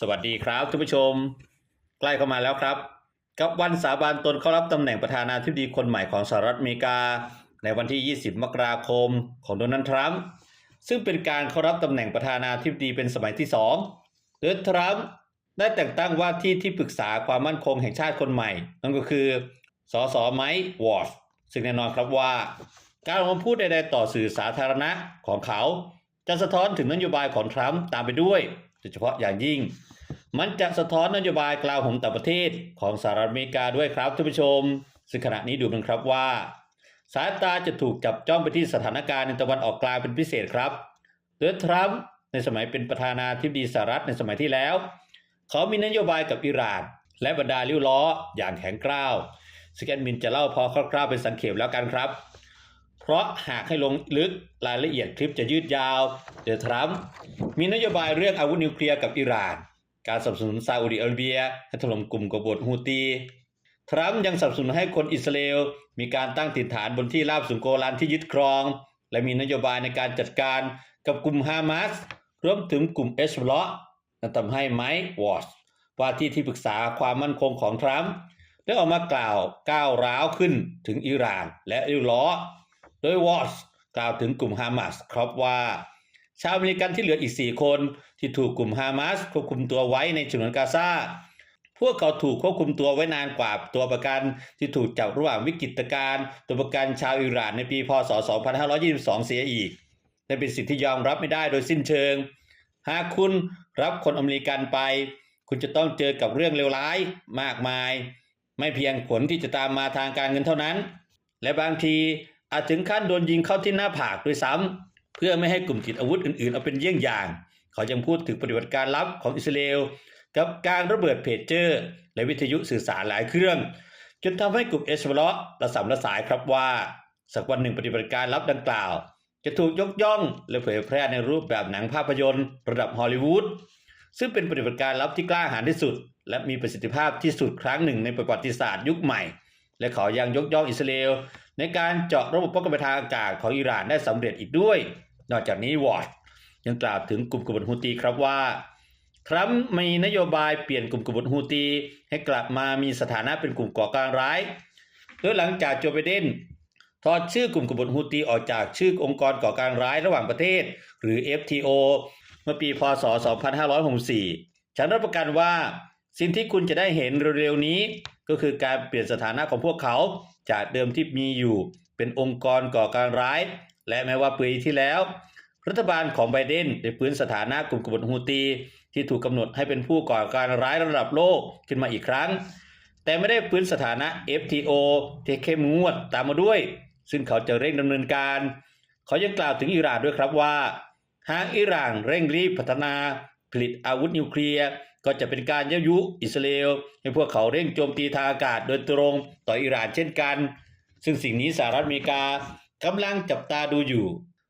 สวัสดีครับท่านผู้ชม ใกล้เข้ามาแล้วครับ กับวันสาบานตนเข้ารับตำแหน่งประธานาธิบดีคนใหม่ของสหรัฐอเมริกา ในวันที่ 20 มกราคมของโดนัลด์ทรัมป์ซึ่งเป็นการเข้ารับตำแหน่งประธานาธิบดีเป็นสมัยที่ 2 โดยทรัมป์ได้แต่งตั้งว่าที่ที่ปรึกษาความมั่นคงแห่งชาติคนใหม่ นั่นก็คือสสไมค์วอร์ดซึ่งแน่นอนครับว่า การออกมาพูดใดๆต่อสื่อสาธารณะของเขา จะสะท้อนถึงนโยบายของทรัมป์ตามไปด้วย ยเฉพาะอย่างยิ่ง มันจะสะท้อนนโยบายกลาโหมต่างประเทศของสหรัฐอเมริกาด้วยครับท่านผู้ชม ซึ่งขณะนี้ดูกันครับว่า สายตาจะถูกจับจ้องไปที่สถานการณ์ในตะวันออกกลางเป็นพิเศษครับโดยทรัมป์ในสมัยเป็นประธานาธิบดีสหรัฐในสมัยที่แล้ว เขามีนโยบายกับอิหร่าน และบรรดาลิ้วล้ออย่างแข็งกร้าวสแกนมินจะเล่าพอคร่าวๆเป็นสังเขปแล้วกันครับ เพราะหากให้ลงลึกรายละเอียดคลิปจะยืดยาวเดอทรัมป์มีนโยบายเรื่องอาวุธนิวเคลียร์กับอิหร่าน การสนับสนุนซาอุดิอาระเบียให้ถล่มกลุ่มกบฏฮูตี ทรัมป์ยังสนับสนุนให้คนอิสราเอลมีการตั้งถิ่นฐานบนที่ราบสูงโกลานที่ยึดครอง และมีนโยบายในการจัดการกับกลุ่มฮามาสรวมถึงกลุ่มเอชบลอนั่นทำให้ไมค์วอชว่าที่ที่ปรึกษาความมั่นคงของทรัมป์ได้ออกมากล่าวก้าวร้าวขึ้นถึงอิหร่าน และริ้วล้อ โดยวอชกล่าวถึงกลุ่มฮามาสครับว่า ชาวอเมริกันที่เหลืออีก 4 คนที่ถูกกลุ่มฮามาสควบคุมตัวไว้ในฉนวนกาซาพวกเขาถูกควบคุมตัวไว้นานกว่าตัวประกันที่ถูกจับระหว่างวิกฤตการณ์ตัวประกันชาวอิหร่านในปีพศ 2522 เสียอีกและเป็นสิ่งที่ยอมรับไม่ได้โดยสิ้นเชิง หากคุณรับคนอเมริกันไป คุณจะต้องเจอกับเรื่องเลวร้ายมากมาย ไม่เพียงผลที่จะตามมาทางการเงินเท่านั้น และบางที อาจถึงขั้นโดนยิงเข้าที่หน้าผากด้วยซ้ำเพื่อไม่ให้กลุ่มติดอาวุธอื่นๆ เอาเป็นเยี่ยงอย่าง เขายังพูดถึงปฏิบัติการลับของอิสราเอลกับการระเบิดเพจเจอร์ และวิทยุสื่อสารหลายเครื่อง จนทำให้กลุ่มเอชบลอระสำระสายครับว่า สักวันหนึ่งปฏิบัติการลับดังกล่าว จะถูกยกย่องและเผยแพร่ในรูปแบบหนังภาพยนตร์ ระดับฮอลลีวูดซึ่งเป็นปฏิบัติการลับที่กล้าหาญที่สุด และมีประสิทธิภาพที่สุดครั้งหนึ่งในประวัติศาสตร์ยุคใหม่ และเขายังยกย่องอิสราเอล ในการเจาะระบบป้องกันทางอากาศของอิหร่านได้สำเร็จอีกด้วย นอกจากนี้วอร์ดยังกล่าวถึงกลุ่มกบฏฮูตีครับว่าทรัมป์มีนโยบายเปลี่ยนกลุ่มกบฏฮูตี ให้กลับมามีสถานะเป็นกลุ่มก่อการร้ายโดยหลังจากโจไบเดนถอดชื่อกลุ่มกบฏฮูตีออกจากชื่อองค์กรก่อการร้ายระหว่างประเทศ หรือ FTO เมื่อปีพศ 2564 ฉันรับประกันว่าสิ่งที่คุณจะได้เห็นเร็วๆนี้ ก็คือการเปลี่ยนสถานะของพวกเขา จากเดิมที่มีอยู่เป็นองค์กรก่อการร้าย และแม้ว่าปีที่แล้ว รัฐบาลของไบเดนได้ฟื้นสถานะกลุ่มกบฏฮูตี ที่ถูกกำหนดให้เป็นผู้ก่อการร้ายระดับโลกขึ้นมาอีกครั้ง แต่ไม่ได้ฟื้นสถานะ FTO ที่เข้มงวดตามมาด้วย ซึ่งเขาจะเร่งดำเนินการ เขายังกล่าวถึงอิหร่านด้วยครับว่า หากอิหร่านเร่งรีบพัฒนาผลิตอาวุธนิวเคลียร์ ก็จะเป็นการยั่วยุอิสราเอลให้พวกเขาเร่งโจมตีทางอากาศโดยตรงต่ออิหร่านเช่นกัน ซึ่งสิ่งนี้สหรัฐอเมริกากำลังจับตาดูอยู่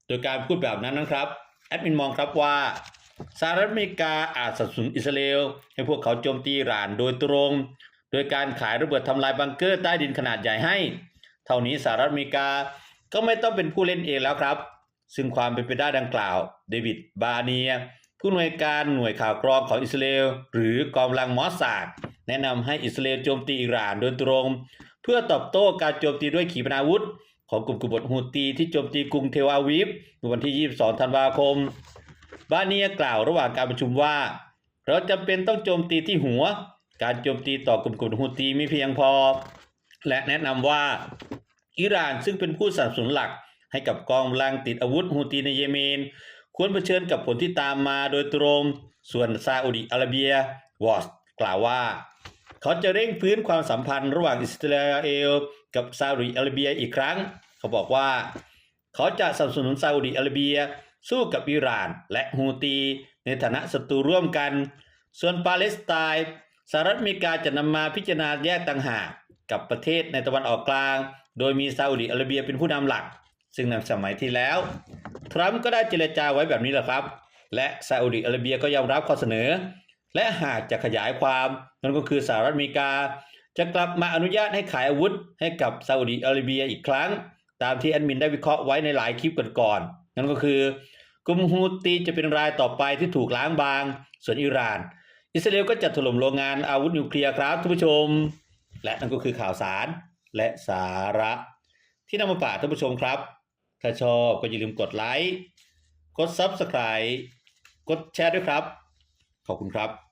โดยการพูดแบบนั้นนะครับแอดมินมองครับว่าสหรัฐอเมริกาอาจสนับสนุนอิสราเอลให้พวกเขาโจมตีอิหร่านโดยตรง โดยการขายระเบิดทำลายบังเกอร์ใต้ดินขนาดใหญ่ให้ เท่านี้สหรัฐอเมริกาก็ไม่ต้องเป็นผู้เล่นเองแล้วครับ ซึ่งความเป็นไปได้ดังกล่าว เดวิดบาเนีย ผู้อำนวยการหน่วยข่าวกรองของอิสราเอลหรือกองกำลังมอสซาดแนะนำให้อิสราเอลโจมตีอิหร่านโดยตรง เพื่อตอบโต้การโจมตีด้วยขีปนาวุธ ของกลุ่มกบฏฮูตีที่โจมตีกรุงเทลอาวีฟในวันที่ 22 ธันวาคม บาเนียกล่าวระหว่างการประชุมว่า เราจำเป็นต้องโจมตีที่หัว การโจมตีต่อกลุ่มกบฏฮูตีไม่เพียงพอ และแนะนำว่าอิหร่านซึ่งเป็นผู้สนับสนุนหลักให้กับกองกำลังติดอาวุธฮูตีในเยเมน ควรเผชิญกับผลที่ตามมาโดยตรง ส่วนซาอุดิอาระเบียวอสกล่าวว่า เขาจะเร่งฟื้นความสัมพันธ์ระหว่างอิสราเอล กับซาอุดิอาระเบียอีกครั้ง เขาบอกว่า เขาจะสนับสนุนซาอุดิอาระเบีย สู้กับอิหร่าน และฮูตี ในฐานะศัตรูร่วมกัน ส่วนปาเลสไตน์สหรัฐอเมริกาจะนำมาพิจารณาแยกต่างหากกับประเทศในตะวันออกกลาง โดยมีซาอุดิอาระเบียเป็นผู้นำหลัก ซึ่งในสมัยที่แล้ว ทรัมป์ก็ได้เจรจาไว้แบบนี้แหละครับ และซาอุดิอาระเบียก็ยอมรับข้อเสนอ และหากจะขยายความนั่นก็คือสหรัฐอเมริกา จะกลับมาอนุญาตให้ขายอาวุธ ให้กับซาอุดิอาระเบียอีกครั้ง ตามที่แอดมินได้วิเคราะห์ไว้ในหลายคลิปก่อนๆนั่นก็คือกุมฮูตีจะเป็นรายต่อไปที่ถูกล้างบาง ส่วนอิหร่าน อิสราเอลก็จะถล่มโรงงานอาวุธนิวเคลียร์ครับท่านผู้ชม และนั่นก็คือข่าวสารและสาระ ที่นำมาฝากท่านผู้ชมครับ ถ้าชอบก็อย่าลืมกดไลค์ กด Subscribe กดแชร์ด้วยครับ ขอบคุณครับ